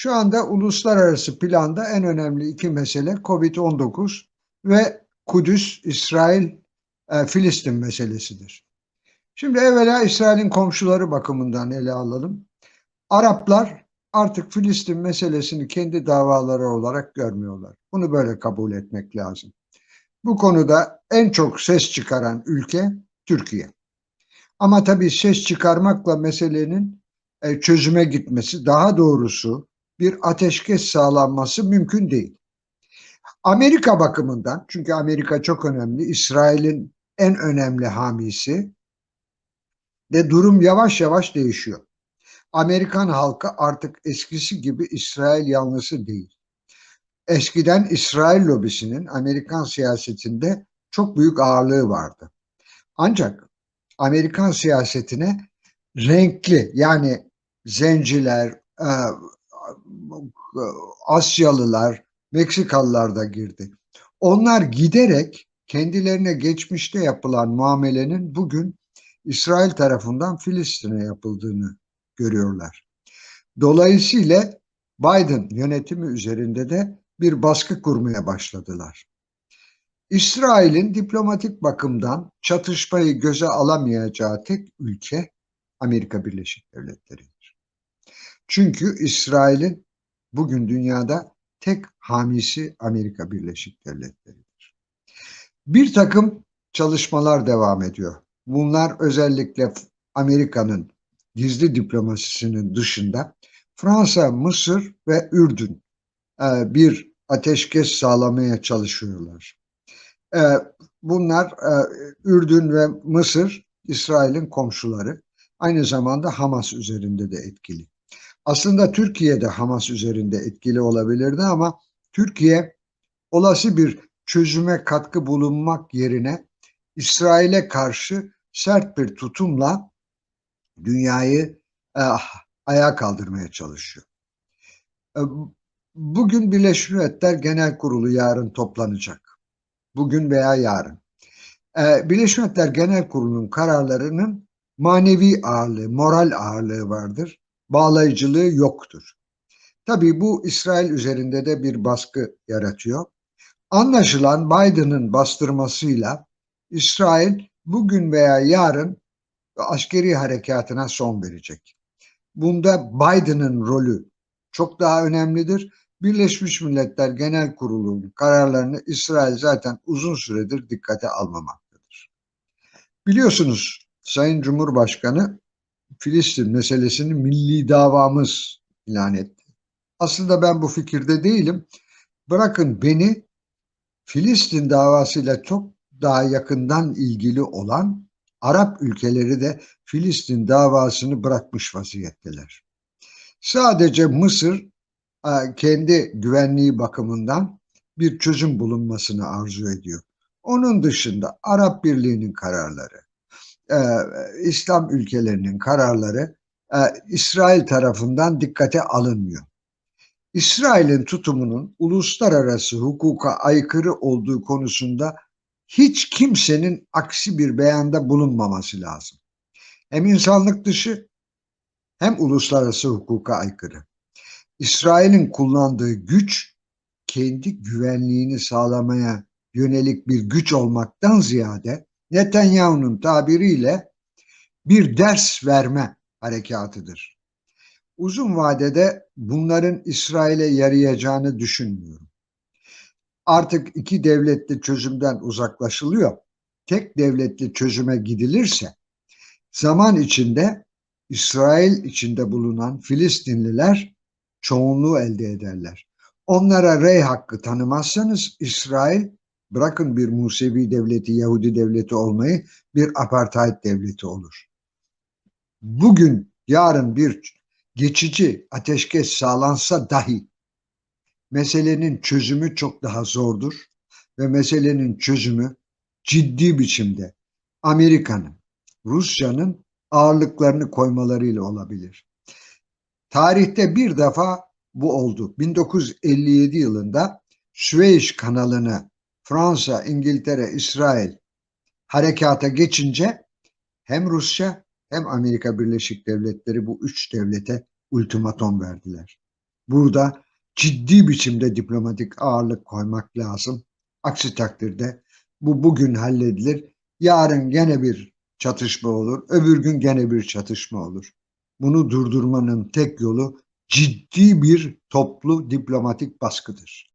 Şu anda uluslararası planda en önemli iki mesele Covid-19 ve Kudüs, İsrail, e, Filistin meselesidir. Şimdi evvela İsrail'in komşuları bakımından ele alalım. Araplar artık Filistin meselesini kendi davaları olarak görmüyorlar. Bunu böyle kabul etmek lazım. Bu konuda en çok ses çıkaran ülke Türkiye. Ama tabii ses çıkarmakla meselenin e, çözüme gitmesi, daha doğrusu bir ateşkes sağlanması mümkün değil. Amerika bakımından, çünkü Amerika çok önemli, İsrail'in en önemli hamisi ve durum yavaş yavaş değişiyor. Amerikan halkı artık eskisi gibi İsrail yanlısı değil. Eskiden İsrail lobisinin Amerikan siyasetinde çok büyük ağırlığı vardı. Ancak Amerikan siyasetine renkli yani zenciler, e, Asyalılar, Meksikalılar da girdi. Onlar giderek kendilerine geçmişte yapılan muamelenin bugün İsrail tarafından Filistin'e yapıldığını görüyorlar. Dolayısıyla Biden yönetimi üzerinde de bir baskı kurmaya başladılar. İsrail'in diplomatik bakımdan çatışmayı göze alamayacağı tek ülke Amerika Birleşik Devletleri'dir. Çünkü İsrail'in bugün dünyada tek hamisi Amerika Birleşik Devletleri'dir. Bir takım çalışmalar devam ediyor. Bunlar özellikle Amerika'nın gizli diplomasisinin dışında Fransa, Mısır ve Ürdün e, bir ateşkes sağlamaya çalışıyorlar. E, bunlar e, Ürdün ve Mısır İsrail'in komşuları. Aynı zamanda Hamas üzerinde de etkili. Aslında Türkiye de Hamas üzerinde etkili olabilirdi ama Türkiye olası bir çözüme katkı bulunmak yerine İsrail'e karşı sert bir tutumla dünyayı eh, ayağa kaldırmaya çalışıyor. E, bugün Birleşmiş Milletler Genel Kurulu yarın toplanacak. Bugün veya yarın. E, Birleşmiş Milletler Genel Kurulu'nun kararlarının manevi ağırlığı, moral ağırlığı vardır. Bağlayıcılığı yoktur. Tabii bu İsrail üzerinde de bir baskı yaratıyor. Anlaşılan Biden'ın bastırmasıyla İsrail bugün veya yarın askeri harekatına son verecek. Bunda Biden'ın rolü çok daha önemlidir. Birleşmiş Milletler Genel Kurulu'nun kararlarını İsrail zaten uzun süredir dikkate almamaktadır. Biliyorsunuz Sayın Cumhurbaşkanı Filistin meselesini milli davamız ilan etti. Aslında ben bu fikirde değilim. Bırakın beni Filistin davasıyla çok daha yakından ilgili olan Arap ülkeleri de Filistin davasını bırakmış vaziyetteler. Sadece Mısır e, kendi güvenliği bakımından bir çözüm bulunmasını arzu ediyor. Onun dışında Arap Birliği'nin kararları, e, İslam ülkelerinin kararları e, İsrail tarafından dikkate alınmıyor. İsrail'in tutumunun uluslararası hukuka aykırı olduğu konusunda hiç kimsenin aksi bir beyanda bulunmaması lazım. Hem insanlık dışı hem uluslararası hukuka aykırı. İsrail'in kullandığı güç kendi güvenliğini sağlamaya yönelik bir güç olmaktan ziyade Netanyahu'nun tabiriyle bir ders verme harekatıdır. Uzun vadede bunların İsrail'e yarayacağını düşünmüyorum artık iki devletli çözümden uzaklaşılıyor. Tek devletli çözüme gidilirse zaman içinde İsrail içinde bulunan Filistinliler çoğunluğu elde ederler. Onlara rey hakkı tanımazsanız İsrail bırakın bir Musevi devleti, Yahudi devleti olmayı bir apartheid devleti olur. Bugün, yarın bir geçici ateşkes sağlansa dahi meselenin çözümü çok daha zordur ve meselenin çözümü ciddi biçimde Amerika'nın, Rusya'nın ağırlıklarını koymalarıyla olabilir. Tarihte bir defa bu oldu. 1957 yılında Süveyş kanalını Fransa, İngiltere, İsrail harekata geçince hem Rusya hem Amerika Birleşik Devletleri bu üç devlete ultimatom verdiler. burada ciddi biçimde diplomatik ağırlık koymak lazım. Aksi takdirde bu bugün halledilir. Yarın gene bir çatışma olur. Öbür gün gene bir çatışma olur. Bunu durdurmanın tek yolu ciddi bir toplu diplomatik baskıdır.